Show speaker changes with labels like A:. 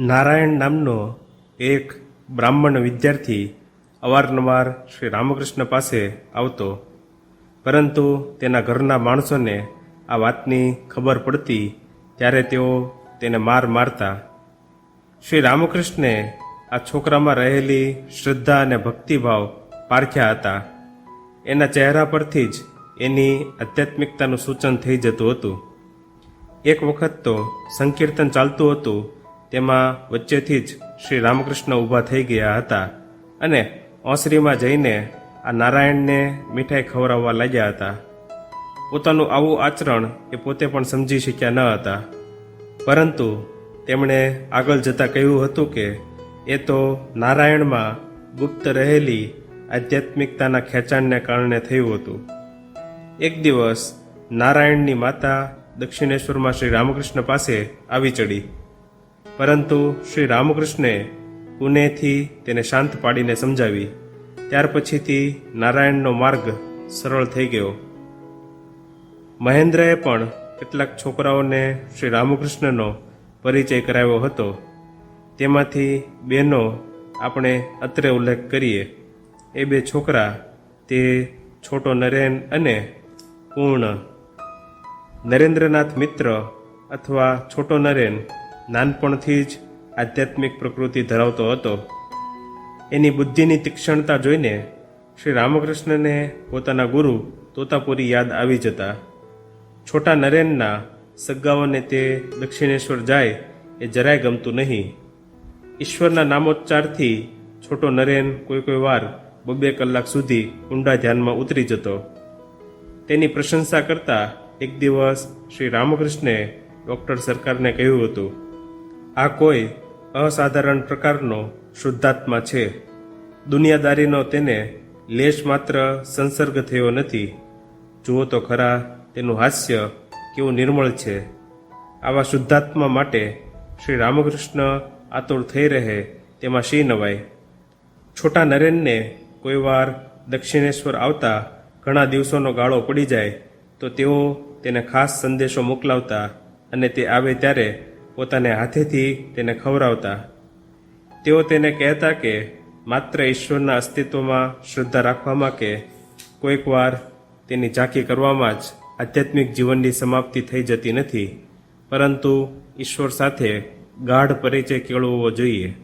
A: નારાયણ નામનો એક બ્રાહ્મણ વિદ્યાર્થી અવારનવાર શ્રી રામકૃષ્ણ પાસે આવતો. પરંતુ તેના ઘરના માણસોને આ વાતની ખબર પડતી ત્યારે તેઓ તેને માર મારતા. શ્રી રામકૃષ્ણે આ છોકરામાં રહેલી શ્રદ્ધા અને ભક્તિભાવ પારખ્યા હતા. એના ચહેરા પરથી જ એની આધ્યાત્મિકતાનું સૂચન થઈ જતું હતું. એક વખત તો સંકીર્તન ચાલતું હતું તેમાં વચ્ચેથી જ શ્રી રામકૃષ્ણ ઊભા થઈ ગયા હતા અને ઓસરીમાં જઈને આ નારાયણને મીઠાઈ ખવડાવવા લાગ્યા હતા. પોતાનું આવું આચરણ એ પોતે પણ સમજી શક્યા ન હતા. પરંતુ તેમણે આગળ જતાં કહ્યું હતું કે, એ તો નારાયણમાં ગુપ્ત રહેલી આધ્યાત્મિકતાના ખેંચાણને કારણે થયું હતું. એક દિવસ નારાયણની માતા દક્ષિણેશ્વરમાં શ્રી રામકૃષ્ણ પાસે આવી ચડી. પરંતુ શ્રી રામકૃષ્ણે પુણેથી તેને શાંત પાડીને સમજાવી, ત્યાર પછીથી નારાયણનો માર્ગ સરળ થઈ ગયો. મહેન્દ્રએ પણ કેટલાક છોકરાઓને શ્રી રામકૃષ્ણનો પરિચય કરાવ્યો હતો. તેમાંથી બેનો આપણે અત્રે ઉલ્લેખ કરીએ. એ બે છોકરા, તે છોટો નરેન અને પૂર્ણ. નરેન્દ્રનાથ મિત્ર અથવા છોટો નરેન નાનપણથી જ આધ્યાત્મિક પ્રકૃતિ ધરાવતો હતો. એની બુદ્ધિની તીક્ષ્ણતા જોઈને શ્રી રામકૃષ્ણને પોતાના ગુરુ તોતાપુરી યાદ આવી જતા. છોટા નરેનના સગાઓને તે દક્ષિણેશ્વર જાય એ જરાય ગમતું નહીં. ઈશ્વરના નામોચ્ચારથી છોટો નરેન કોઈ કોઈ વાર બબે કલાક સુધી ઊંડા ધ્યાનમાં ઉતરી જતો. તેની પ્રશંસા કરતા એક દિવસ શ્રી રામકૃષ્ણે ડૉક્ટર સરકારને કહ્યું હતું આ કોઈ અસાધારણ પ્રકારનો શુદ્ધાત્મા છે. દુનિયાદારીનો તેને લેશ માત્ર સંસર્ગ થયો નથી. જુઓ તો ખરા, તેનું હાસ્ય કેવું નિર્મળ છે. આવા શુદ્ધાત્મા માટે શ્રી રામકૃષ્ણ આતુર થઈ રહે તેમાં શી નવાય? છોટા નરેનને કોઈ વાર દક્ષિણેશ્વર આવતા ઘણા દિવસોનો ગાળો પડી જાય તો તેઓ તેને ખાસ સંદેશો મોકલાવતા અને તે આવે ત્યારે પોતાને હાથેથી તેને ખવડાવતા. તેઓ તેને કહેતા કે, માત્ર ઈશ્વરના અસ્તિત્વમાં શ્રદ્ધા રાખવામાં કે, કોઈક વાર તેની ઝાંકી કરવામાં જ આધ્યાત્મિક જીવનની સમાપ્તિ થઈ જતી નથી. પરંતુ ઈશ્વર સાથે ગાઢ પરિચય કેળવવો જોઈએ.